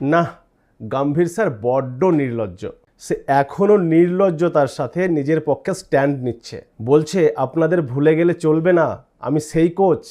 না, গম্ভীর স্যার বড্ড নির্লজ্জ। সে এখনও নির্লজ্জতার সাথে নিজের পক্ষে স্ট্যান্ড নিচ্ছে। বলছে, আপনাদের ভুলে গেলে চলবে না। আমি সেই কোচ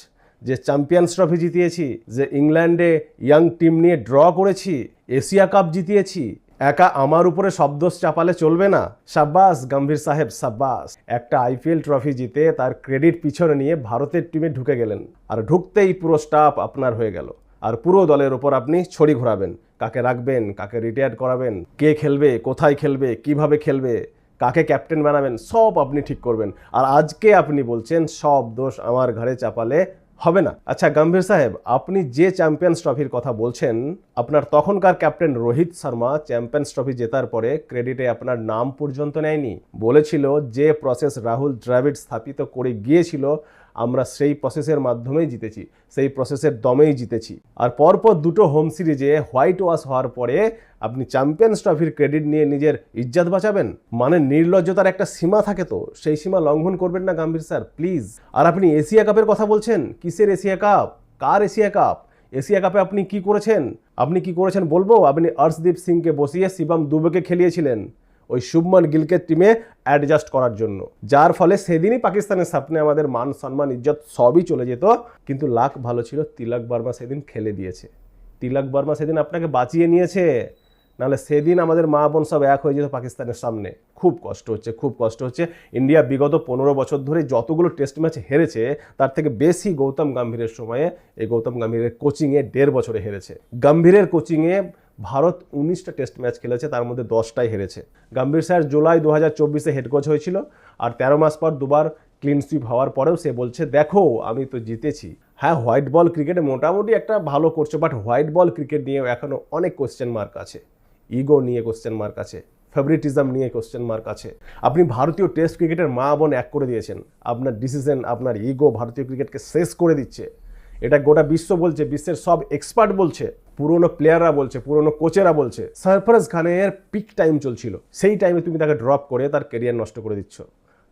যে চ্যাম্পিয়ন্স ট্রফি জিতিয়েছি, যে ইংল্যান্ডে ইয়াং টিম নিয়ে ড্র করেছি, এশিয়া কাপ জিতিয়েছি, একা আমার উপরে শব্দ চাপালে চলবে না। সাব্বাস, গম্ভীর সাহেব, সাব্বাস। একটা আইপিএল ট্রফি জিতে তার ক্রেডিট পিছনে নিয়ে ভারতের টিমে ঢুকে গেলেন। আর ঢুকতেই পুরো স্টাফ আপনার হয়ে গেল। আর পুরো দলের ওপর আপনি ছড়ি ঘোরাবেন। কাকে রাখবেন, কাকে রিটায়ার করাবেন, কে খেলবে, কোথায় খেলবে, কীভাবে খেলবে, কাকে ক্যাপ্টেন বানাবেন, সব আপনি ঠিক করবেন। আর আজকে আপনি বলছেন, সব দোষ আমার ঘরে চাপালে হবে না। আচ্ছা গম্ভীর সাহেব, আপনি যে চ্যাম্পিয়ন্স ট্রফির কথা বলছেন, আপনার তখনকার captain Rohit Sharma champions trophy জেতার পরে ক্রেডিটে আপনার নাম পর্যন্ত নেয়নি। বলেছিল যে প্রসেস রাহুল দ্রাবিড় স্থাপিত করে গিয়েছিল আমরা সেই প্রসেসের মাধ্যমেই জিতেছি, সেই প্রসেসের দমেই জিতেছি। আর পরপর দুটো হোম সিরিজে হোয়াইট ওয়াশ হওয়ার পরে আপনি চ্যাম্পিয়ন্স ট্রফির ক্রেডিট নিয়ে নিজের ইজ্জাত বাঁচাবেন? মানে নির্লজ্জতার একটা সীমা থাকে তো, সেই সীমা লঙ্ঘন করবেন না গাম্ভীর স্যার প্লিজ আর আপনি এশিয়া কাপের কথা বলছেন, কিসের এশিয়া কাপ? কার এশিয়া কাপ? এশিয়া কাপে আপনি কি করেছেন? আপনি কি করেছেন বলব? আপনি অর্শদীপ সিংকে বসিয়ে শিবম দুবেকে খেলিয়েছিলেন। ওই শুভমান গিলকে টিমে অ্যাডজাস্ট করার জন্য। যার ফলে সেদিনই পাকিস্তানের সামনে আমাদের মান, সম্মান, ইজ্জত সবই চলে যেত। কিন্তু লাক ভালো ছিল, তিলক বর্মা সেদিন খেলে দিয়েছে। তিলক বর্মা সেদিন আপনাকে বাঁচিয়ে নিয়েছে। নাহলে সেদিন আমাদের মা বোন সব এক হয়ে যেত পাকিস্তানের সামনে। খুব কষ্ট হচ্ছে, খুব কষ্ট হচ্ছে। ইন্ডিয়া বিগত পনেরো বছর ধরে যতগুলো টেস্ট ম্যাচ হেরেছে, তার থেকে বেশি গৌতম গম্ভীরের সময়ে এই গৌতম গম্ভীরের কোচিংয়ে দেড় বছরে হেরেছে। গম্ভীরের কোচিংয়ে ভারত উনিশটা টেস্ট ম্যাচ খেলেছে, তার মধ্যে দশটাই হেরেছে। গম্ভীর স্যার জুলাই দু হাজার চব্বিশে হেড কোচ হয়েছিল আর তেরো মাস পর দুবার ক্লিন সুইপ হওয়ার পরেও সে বলছে, দেখো, আমি তো জিতেছি। হ্যাঁ হোয়াইট বল ক্রিকেটে মোটামুটি একটা ভালো করছে বাট হোয়াইট বল ক্রিকেট নিয়ে এখনও অনেক কোশ্চেন মার্ক আছে। ইগো নিয়ে কোশ্চেন মার্ক আছে ফেভারিটিজম নিয়ে কোশ্চেন মার্ক আছে। আপনি ভারতীয় টেস্ট ক্রিকেটের মা বোন এক করে দিয়েছেন। আপনার ডিসিশন আপনার ইগো ভারতীয় ক্রিকেটকে শেষ করে দিচ্ছে। এটা গোটা বিশ্ব বলছে, বিশ্বের সব এক্সপার্ট বলছে। পুরনো প্লেয়াররা বলছে, পুরনো কোচেরা বলছে সরফরাজ খানের পিক টাইম চলছিল। সেই টাইমে তুমি তাকে ড্রপ করে তার কেরিয়ার নষ্ট করে দিচ্ছ।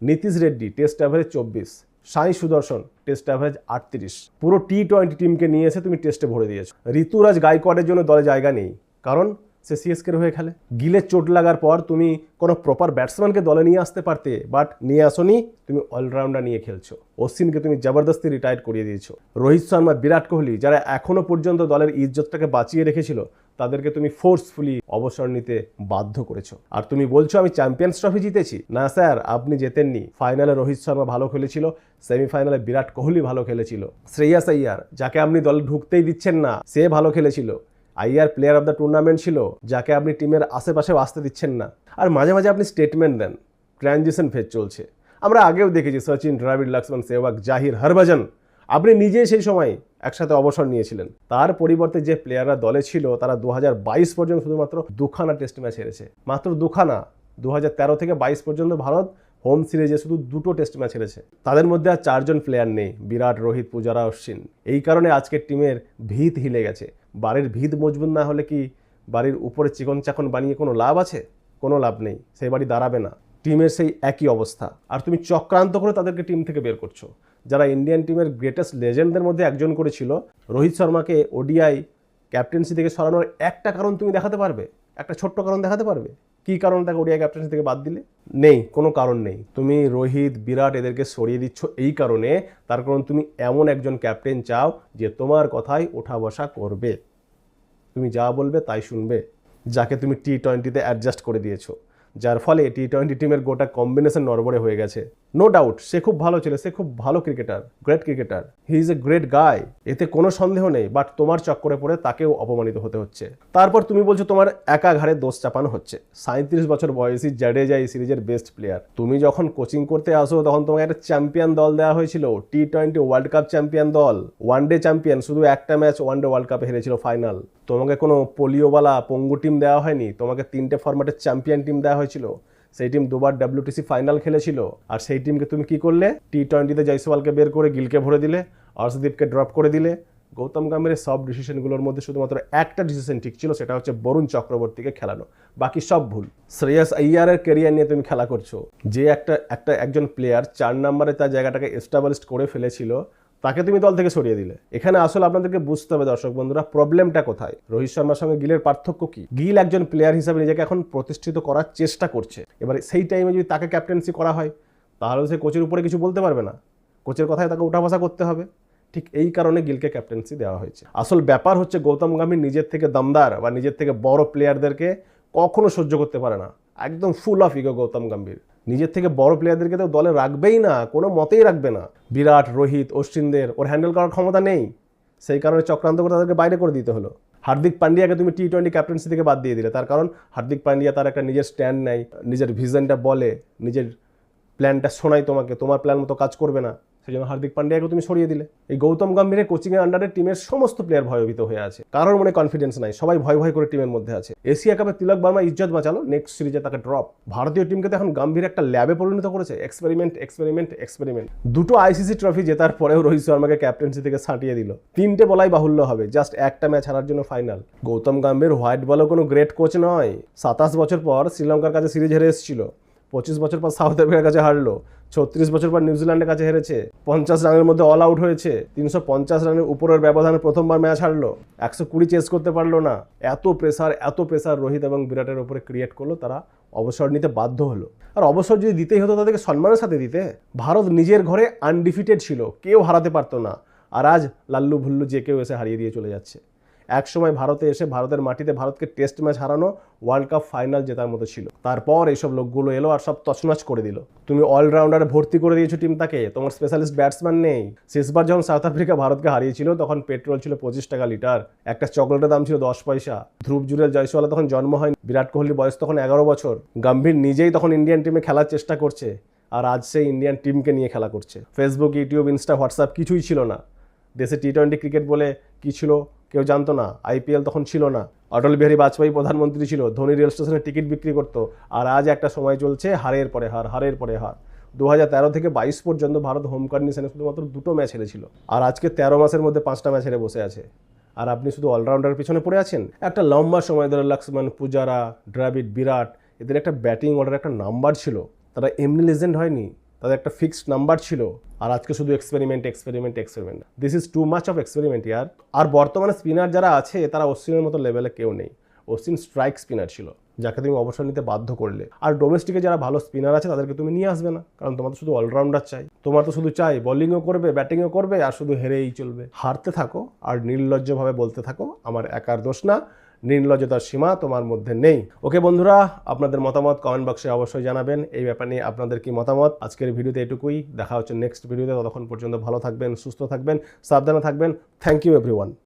নীতিশ রেড্ডি টেস্ট অ্যাভারেজ চব্বিশ। সাই সুদর্শন টেস্ট অ্যাভারেজ আটত্রিশ। পুরো টি টোয়েন্টি টিমকে নিয়ে এসে তুমি টেস্টে ভরে দিয়েছ। ঋতুরাজ গাইকোয়াডের জন্য দলে জায়গা নেই। কারণ সে সিএসকের হয়ে খেলে। গিলের চোট লাগার পর তুমি কোনো প্রপার ব্যাটসম্যানকে দলে নিয়ে আসতে পারতে বাট নিয়ে আসনি, তুমি অলরাউন্ডার নিয়ে খেলছো। অশ্বিনকে তুমি জবরদস্তি রিটায়ার করিয়ে দিয়েছ। রোহিত শর্মা, বিরাট কোহলি, যারা এখনও পর্যন্ত দলের ইজ্জতটাকে বাঁচিয়ে রেখেছিল, তাদেরকে তুমি ফোর্সফুলি অবসর নিতে বাধ্য করেছ। আর তুমি বলছো, আমি চ্যাম্পিয়ন্স ট্রফি জিতেছি। না স্যার, আপনি জেতেননি। ফাইনালে রোহিত শর্মা ভালো খেলেছিল সেমিফাইনালে বিরাট কোহলি ভালো খেলেছিল। শ্রেয়াস আইয়ার যাকে আপনি দলে ঢুকতেই দিচ্ছেন না, সে ভালো খেলেছিল। Iyer player of the tournament ছিল, যাকে আপনি টিমের আশেপাশেও আসতে দিচ্ছেন না। আর মাঝে মাঝে আপনি স্টেটমেন্ট দেন ট্রানজিশন ফেজ চলছে। আমরা আগেও দেখেছি সচিন দ্রাবিড় লক্ষ্মণ, সেহবাগ, জাহির, হরভজন, আপনি নিজে সেই সময় একসাথে অবসর নিয়েছিলেন। তার পরিবর্তে যে প্লেয়াররা দলে ছিল, তারা দু বাইশ পর্যন্ত শুধুমাত্র দুখানা টেস্ট ম্যাচ হেরেছে। মাত্র দুখানা দু হাজার তেরো থেকে বাইশ পর্যন্ত ভারত হোম সিরিজে শুধু দুটো টেস্ট ম্যাচ হেরেছে। তাদের মধ্যে আর চারজন প্লেয়ার নেই, বিরাট, রোহিত, পূজারা, অশ্বিন। এই কারণে আজকের টিমের ভিত হিলে গেছে। বাড়ির ভিত মজবুত না হলে কি বাড়ির উপরে চিকন চাকন বানিয়ে কোনো লাভ আছে? কোনো লাভ নেই, সেই বাড়ি দাঁড়াবে না। টিমের সেই একই অবস্থা। আর তুমি চক্রান্ত করে তাদেরকে টিম থেকে বের করছ। যারা ইন্ডিয়ান টিমের গ্রেটেস্ট লেজেন্ডদের মধ্যে একজন করেছিল, রোহিত শর্মাকে ওডিআই ক্যাপ্টেন্সি থেকে সরানোর একটা কারণ তুমি দেখাতে পারবে? একটা ছোট্ট কারণ দেখাতে পারবে? কী কারণে তাকে ওডিআই ক্যাপ্টেন্সি থেকে বাদ দিলে? নেই, কোনো কারণ নেই। তুমি রোহিত, বিরাট এদেরকে সরিয়ে দিচ্ছ এই কারণে। তার কারণ তুমি এমন একজন ক্যাপ্টেন চাও যে তোমার কথাই ওঠা বসা করবে। তুমি যা বলবে তাই শুনবে। যাকে তুমি টি টোয়েন্টিতে অ্যাডজাস্ট করে দিয়েছ। যার ফলে টি টোয়েন্টি টিমের গোটা কম্বিনেশন নড়বড়ে হয়ে গেছে। নো ডাউট সে খুব ভালো ছিল, সে খুব ভালো cricketer great cricketer he is a great guy এতে কোনো সন্দেহ নেই বাট তোমার চক্করে পড়ে তাকেও অপমানিত হতে হচ্ছে। তারপর তুমি বলছো তোমার একা ঘাড়ে দোষ চাপানো হচ্ছে। সাঁত্রিশ বছর বয়সী জাডেজা এই সিরিজের বেস্ট প্লেয়ার তুমি যখন কোচিং করতে আসো, তখন তোমাকে একটা চ্যাম্পিয়ন দল দেওয়া হয়েছিল T twenty world cup champion দল ওয়ান ডে চ্যাম্পিয়ন শুধু একটা ম্যাচ ওয়ান ডে ওয়ার্ল্ড কাপে হেরেছিল ফাইনাল তোমাকে কোনো পোলিওওয়ালা পঙ্গু টিম দেওয়া হয়নি, তোমাকে তিনটে ফরম্যাটের চ্যাম্পিয়ন টিম দেওয়া হয়েছিল। সেই টিম দুবার ডাব্লিউটিসি ফাইনাল খেলেছিল। আর সেই টিমকে তুমি কি করলে? টি টোয়েন্টিতে জয়সওয়ালকে বের করে গিলকে ভরে দিলে অর্শদীপকে ড্রপ করে দিলে। গৌতম গম্ভীরের সব ডিসিশনগুলোর মধ্যে শুধুমাত্র একটা ডিসিশন ঠিক ছিল, সেটা হচ্ছে বরুণ চক্রবর্তীকে খেলানো। বাকি সব ভুল। শ্রেয়াস আইয়ারের কেরিয়ার নিয়ে তুমি খেলা করছ। যে একটা একটা একজন প্লেয়ার চার নম্বরে তার জায়গাটাকে এস্টাবলিশ করে ফেলেছিল তাকে তুমি দল থেকে সরিয়ে দিলে। এখানে আসলে আপনাদেরকে বুঝতে হবে দর্শক বন্ধুরা, প্রবলেমটা কোথায়? রোহিত শর্মার সঙ্গে গিলের পার্থক্য কি? গিল একজন প্লেয়ার হিসাবে নিজেকে এখন প্রতিষ্ঠিত করার চেষ্টা করছে। এবার সেই টাইমে যদি তাকে ক্যাপ্টেন্সি করা হয়, তাহলে সে কোচের উপরে কিছু বলতে পারবে না। কোচের কথায় তাকে উঠা বসা করতে হবে। ঠিক এই কারণে গিলকে ক্যাপ্টেন্সি দেওয়া হয়েছে। আসল ব্যাপার হচ্ছে গৌতম গম্ভীর নিজের থেকে দমদার বা নিজের থেকে বড় প্লেয়ারদেরকে কখনো সহ্য করতে পারে না। একদম full of ego Gautam Gambhir. নিজের থেকে বড় প্লেয়ারদেরকে তো দলে রাখবেই না, কোনো মতেই রাখবে না। বিরাট, রোহিত, অশ্বিনদের ওর হ্যান্ডেল করার ক্ষমতা নেই। সেই কারণে চক্রান্ত করে তাদেরকে বাইরে করে দিতে হলো। হার্দিক পান্ডিয়াকে তুমি টি টোয়েন্টি ক্যাপ্টেন্সি থেকে বাদ দিয়ে দিলে। তার কারণ হার্দিক পান্ডিয়া তার একটা নিজের স্ট্যান্ড নেয়, নিজের ভিশনটা বলে, নিজের প্ল্যানটা শোনায় তোমাকে। তোমার প্ল্যান মতো কাজ করবে না। সেই জন্য হার্দিক পান্ডিয়াকে তুমি সরিয়ে দিলে। এই গৌতম গম্ভীরের কোচিংয়ের আন্ডারে টিমের সমস্ত প্লেয়ার ভয়ভীত হয়ে আছে। কারোর মনে কনফিডেন্স নাই, সবাই ভয় ভয় করে টিমের মধ্যে আছে। এশিয়া কাপে তিলক বার্মা ইজ্জত বাঁচালো নেক্সট সিরিজে তাকে ড্রপ ভারতীয় টিমকে তো এখন গম্ভীর একটা ল্যাবে পরিণত করেছে। এক্সপেরিমেন্ট এক্সপেরিমেন্ট এক্সপেরিমেন্ট দুটো আইসিসি ট্রফি জেতার পরেও রোহিত শর্মাকে ক্যাপ্টেন্সি থেকে ছাঁটিয়ে দিল। তিনটে বলাই বাহুল্য হবে জাস্ট একটা ম্যাচ হারার জন্য ফাইনাল গৌতম গম্ভীর হোয়াইট বলও কোনো গ্রেট কোচ নয়। সাতাশ বছর পর শ্রীলঙ্কার কাছে সিরিজ হেরে এসেছিল। পঁচিশ বছর পর সাউথ আফ্রিকার কাছে হারলো, ছত্রিশ বছর পর নিউজিল্যান্ডের কাছে হেরেছে, পঞ্চাশ রানের মধ্যে অল আউট হয়েছে, তিনশো পঞ্চাশ রানের উপরের ব্যবধানে প্রথমবার ম্যাচ হারলো, একশো কুড়ি চেস করতে পারল না। এত প্রেসার এত প্রেসার রোহিত এবং বিরাটের উপরে ক্রিয়েট করল, তারা অবসর নিতে বাধ্য হলো। আর অবসর যদি দিতেই হতো, তাদেরকে সম্মানের সাথে দিতে। ভারত নিজের ঘরে আনডিফিটেড ছিল, কেউ হারাতে পারতো না। আর আজ লাল্লু ভুল্লু যে কেউ এসে হারিয়ে দিয়ে চলে যাচ্ছে। এক সময় ভারতে এসে ভারতের মাটিতে ভারতকে টেস্ট ম্যাচ হারানো ওয়ার্ল্ড কাপ ফাইনাল জেতার মতো ছিল। তারপর এইসব লোকগুলো এলো আর সব তছনছ করে দিল। তুমি অলরাউন্ডারে ভর্তি করে দিয়েছ টিমটাকে তোমার স্পেশালিস্ট ব্যাটসম্যান নেই। শেষবার যখন সাউথ আফ্রিকা ভারতকে হারিয়েছিল, তখন পেট্রোল ছিল পঁচিশ টাকা লিটার। একটা চকলেটের দাম ছিল দশ পয়সা। ধ্রুব জুরেল জয়সওয়ালা তখন জন্ম হয় বিরাট কোহলির বয়স তখন এগারো বছর। গম্ভীর নিজেই তখন ইন্ডিয়ান টিমে খেলার চেষ্টা করছে। আর আজ সেই ইন্ডিয়ান টিমকে নিয়ে খেলা করছে। ফেসবুক ইউটিউব ইনস্টা হোয়াটসঅ্যাপ কিছুই ছিল না। দেশে টি টোয়েন্টি ক্রিকেট বলে কি ছিল? কেউ জানতো না। আইপিএল তখন ছিল না। অটল বিহারী বাজপেয়ী প্রধানমন্ত্রী ছিল। ধোনি রেল স্টেশনে টিকিট বিক্রি করতো। আর আজ একটা সময় চলছে হারের পরে হার, হারের পরে হার। দু হাজার তেরো থেকে বাইশ পর্যন্ত ভারত হোম কন্ডিশনে শুধুমাত্র দুটো ম্যাচ হেরেছিল। আর আজকে তেরো মাসের মধ্যে পাঁচটা ম্যাচ হেরে বসে আছে। আর আপনি শুধু অলরাউন্ডার পিছনে পড়ে আছেন? একটা লম্বা সময় ধরে লক্ষ্মণ, পূজারা, দ্রাবিড, বিরাট, এদের একটা ব্যাটিং অর্ডার একটা নাম্বার ছিল। তারা এমনি লেজেন্ড হয়নি। তাদের একটা ফিক্সড নাম্বার ছিল, আর আজকে শুধু experiment experiment experiment this is too much of experiment ইয়ার। আর বর্তমানে স্পিনার যারা আছে, তারা অশ্বিনের মতো লেভেলে কেউ নেই। অশ্বিন স্ট্রাইক স্পিনার ছিল, যাকে তুমি অবসর নিতে বাধ্য করলে। আর ডোমেস্টিকে যারা ভালো স্পিনার আছে, তাদেরকে তুমি নিয়ে আসবে না, কারণ তোমার তো শুধু অলরাউন্ডার চাই। তোমার তো শুধু চাই বোলিংও করবে ব্যাটিংও করবে, আর শুধু হেরেই চলবে। হারতে থাকো, আর নির্লজ্জভাবে বলতে থাকো, আমার একার দোষ না। নির্লজ্জতার সীমা তোমার মধ্যে নেই। ওকে বন্ধুরা, আপনাদের মতামত কমেন্ট বক্সে অবশ্যই জানাবেন। এই ব্যাপার নিয়ে আপনাদের কি মতামত? আজকের ভিডিওতে এটুকুই। দেখা হচ্ছে নেক্সট ভিডিওতে। ততক্ষণ পর্যন্ত ভালো থাকবেন, সুস্থ থাকবেন, সাবধানে থাকবেন। Thank you everyone